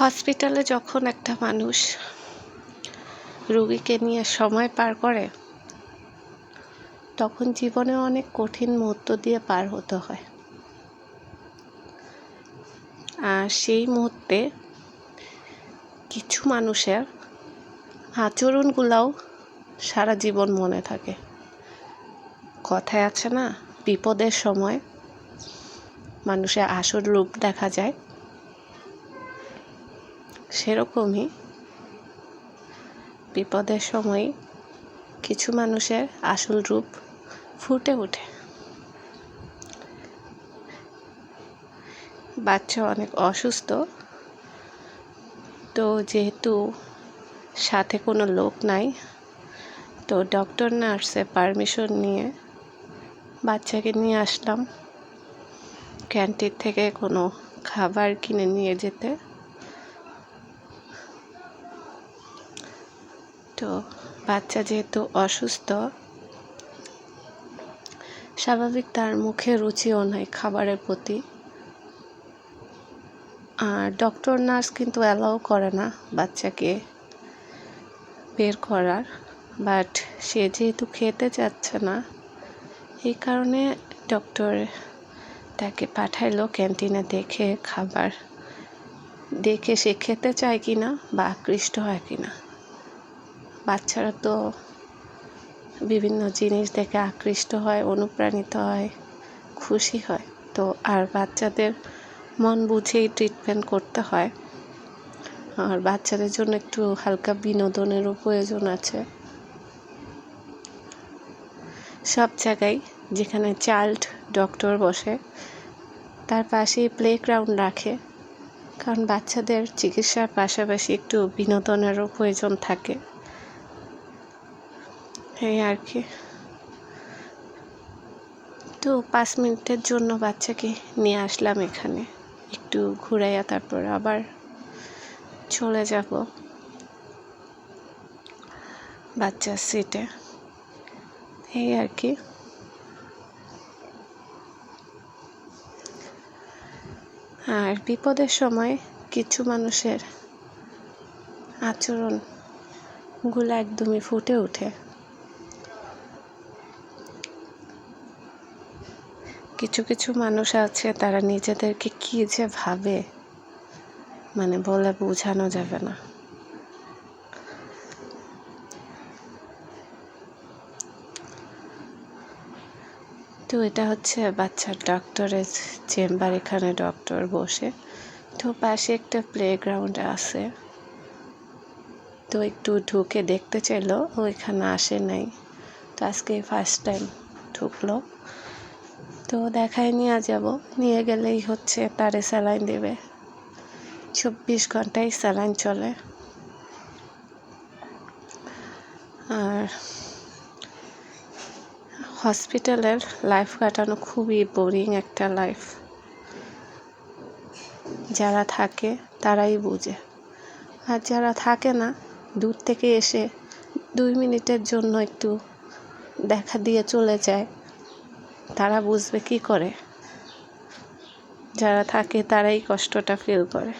হসপিটালে যখন একটা মানুষ রুগীকে নিয়ে সময় পার করে, তখন জীবনে অনেক কঠিন মুহূর্ত দিয়ে পার হতে হয়। আর সেই মুহূর্তে কিছু মানুষের আচরণগুলাও সারা জীবন মনে থাকে। কথায় আছে না, বিপদের সময় মানুষের আসল রূপ দেখা যায়। সেরকমই বিপদের সময় কিছু মানুষের আসল রূপ ফুটে ওঠে। বাচ্চা অনেক অসুস্থ, তো যেহেতু সাথে কোনো লোক নাই, তো ডক্টর নার্সে পারমিশন নিয়ে বাচ্চাকে নিয়ে আসলাম। ক্যান্টিন থেকে কোনো খাবার কিনে নিয়ে যেতে। তো বাচ্চা যেহেতু অসুস্থ, স্বাভাবিক তার মুখে রুচিও নাই খাবারের প্রতি। আর ডক্টর, নার্স কিন্তু অ্যালাউ করে না বাচ্চাকে বের করার। বাট সে যেহেতু খেতে চাচ্ছে না, এই কারণে ডক্টর তাকে পাঠাইলো ক্যান্টিনে দেখে, খাবার দেখে সে খেতে চায় কি না বা আকৃষ্ট হয় কি না বাচ্চারা তো বিভিন্ন জিনিস দেখে আকৃষ্ট হয়, অনুপ্রাণিত হয়, খুশি হয়। তো আর বাচ্চাদের মন বুঝেই ট্রিটমেন্ট করতে হয়। আর বাচ্চাদের জন্য একটু হালকা বিনোদনেরও প্রয়োজন আছে। সব জায়গায় যেখানে চাইল্ড ডক্টর বসে, তার পাশেই প্লে গ্রাউন্ড রাখে। কারণ বাচ্চাদের চিকিৎসার পাশাপাশি একটু বিনোদনেরও প্রয়োজন থাকে। এই আর কি। তো পাঁচ মিনিটের জন্য বাচ্চাকে নিয়ে আসলাম এখানে। একটু ঘুরাইয়া তারপর আবার চলে যাব বাচ্চার সিটে এই আর কি। আর বিপদের সময় কিছু মানুষের আচরণগুলো একদমই ফুটে ওঠে। কিছু কিছু মানুষ আছে, তারা নিজেদেরকে কী যে ভাবে মানে বলে বোঝানো যাবে না। তো এটা হচ্ছে বাচ্চার ডক্টরের চেম্বার এখানে ডক্টর বসে। তো পাশে একটা প্লেগ্রাউন্ড আছে। তো একটু ঢুকে দেখতে চাইলো, ও এখানে আসে নাই। তো আজকে ফার্স্ট টাইম ঢুকলো। তো দেখায় নিয়ে যাব। নিয়ে গেলেই হচ্ছে তারে স্যালাইন দেবে। চব্বিশ ঘন্টায় স্যালাইন চলে। আর হসপিটালের লাইফ কাটানো খুবই বোরিং একটা লাইফ। যারা থাকে তারাই বুঝে। আর যারা থাকে না, দূর থেকে এসে দুই মিনিটের জন্য একটু দেখা দিয়ে চলে যায়। তারা বুঝবে কি করে? যারা থাকে তারাই কষ্টটা ফিল করে।